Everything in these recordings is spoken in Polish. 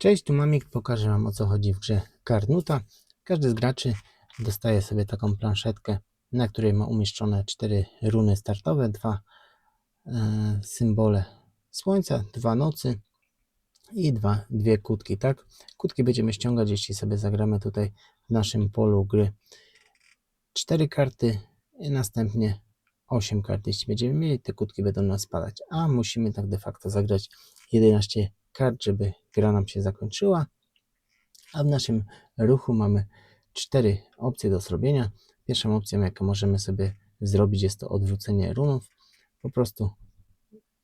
Cześć, tu Mamik, pokażę Wam o co chodzi w grze Karnuta. Każdy z graczy dostaje sobie taką planszetkę, na której ma umieszczone cztery runy startowe, dwa e, symbole słońca, dwa nocy i dwa, dwie kutki, tak? Kutki będziemy ściągać, jeśli sobie zagramy tutaj w naszym polu gry cztery karty i następnie 8 kart, jeśli będziemy mieli, te kutki będą nam spadać, a musimy tak de facto zagrać 11 kart, żeby gra nam się zakończyła. A w naszym ruchu mamy cztery opcje do zrobienia. Pierwszą opcją, jaką możemy sobie zrobić, jest to odwrócenie runów. Po prostu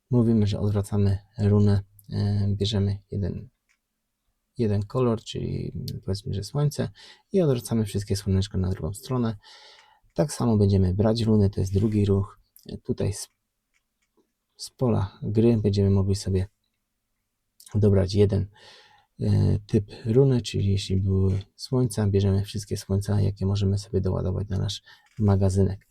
mówimy, że odwracamy runę, e, bierzemy jeden, jeden kolor, czyli powiedzmy, że słońce i odwracamy wszystkie słoneczko na drugą stronę. Tak samo będziemy brać runy, to jest drugi ruch. Tutaj z, z pola gry będziemy mogli sobie dobrać jeden e, typ runy, czyli jeśli były słońca, bierzemy wszystkie słońca, jakie możemy sobie doładować na nasz magazynek.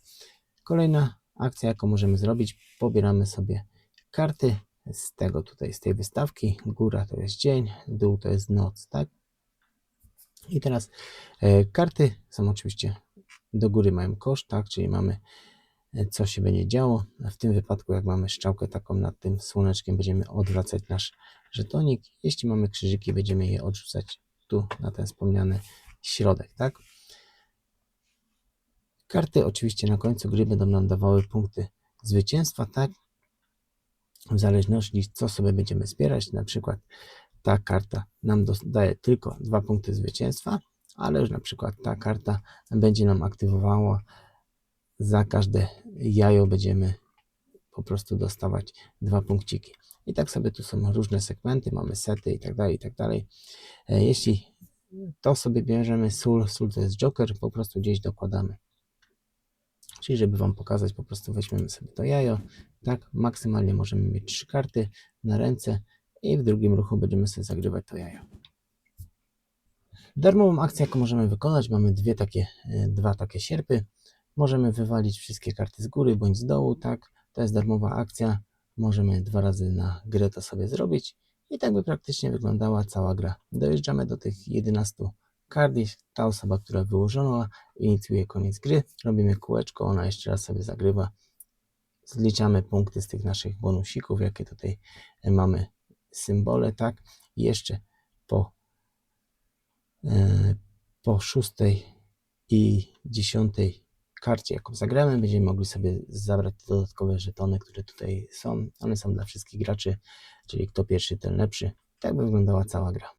Kolejna akcja, jaką możemy zrobić, pobieramy sobie karty z tego tutaj, z tej wystawki. Góra to jest dzień, dół to jest noc, tak? I teraz e, karty są oczywiście do góry mają koszt, tak? Czyli mamy co się będzie działo. W tym wypadku, jak mamy strzałkę taką nad tym słoneczkiem, będziemy odwracać nasz żetonik. Jeśli mamy krzyżyki, będziemy je odrzucać tu na ten wspomniany środek, tak? Karty oczywiście na końcu gry będą nam dawały punkty zwycięstwa, tak? W zależności co sobie będziemy zbierać, na przykład ta karta nam daje tylko dwa punkty zwycięstwa, ale już na przykład ta karta będzie nam aktywowała za każde jajo będziemy po prostu dostawać dwa punkciki. I tak sobie tu są różne segmenty, mamy sety i tak dalej, i tak dalej. E, Jeśli to sobie bierzemy sól, sól to jest joker, po prostu gdzieś dokładamy. Czyli żeby Wam pokazać, po prostu weźmiemy sobie to jajo, tak, maksymalnie możemy mieć trzy karty na ręce i w drugim ruchu będziemy sobie zagrywać to jajo. Darmową akcję, jaką możemy wykonać, mamy dwie takie, e, dwa takie sierpy. Możemy wywalić wszystkie karty z góry bądź z dołu, tak. To jest darmowa akcja. Możemy dwa razy na grę to sobie zrobić. I tak by praktycznie wyglądała cała gra. Dojeżdżamy do tych 11 kart. Ta osoba, która wyłożona, inicjuje koniec gry. Robimy kółeczko, ona jeszcze raz sobie zagrywa. Zliczamy punkty z tych naszych bonusików, jakie tutaj mamy symbole, tak. I jeszcze po e, po szóstej i dziesiątej karcie, jaką zagramy, będziemy mogli sobie zabrać te dodatkowe żetony, które tutaj są. One są dla wszystkich graczy, czyli kto pierwszy, ten lepszy. Tak by wyglądała cała gra.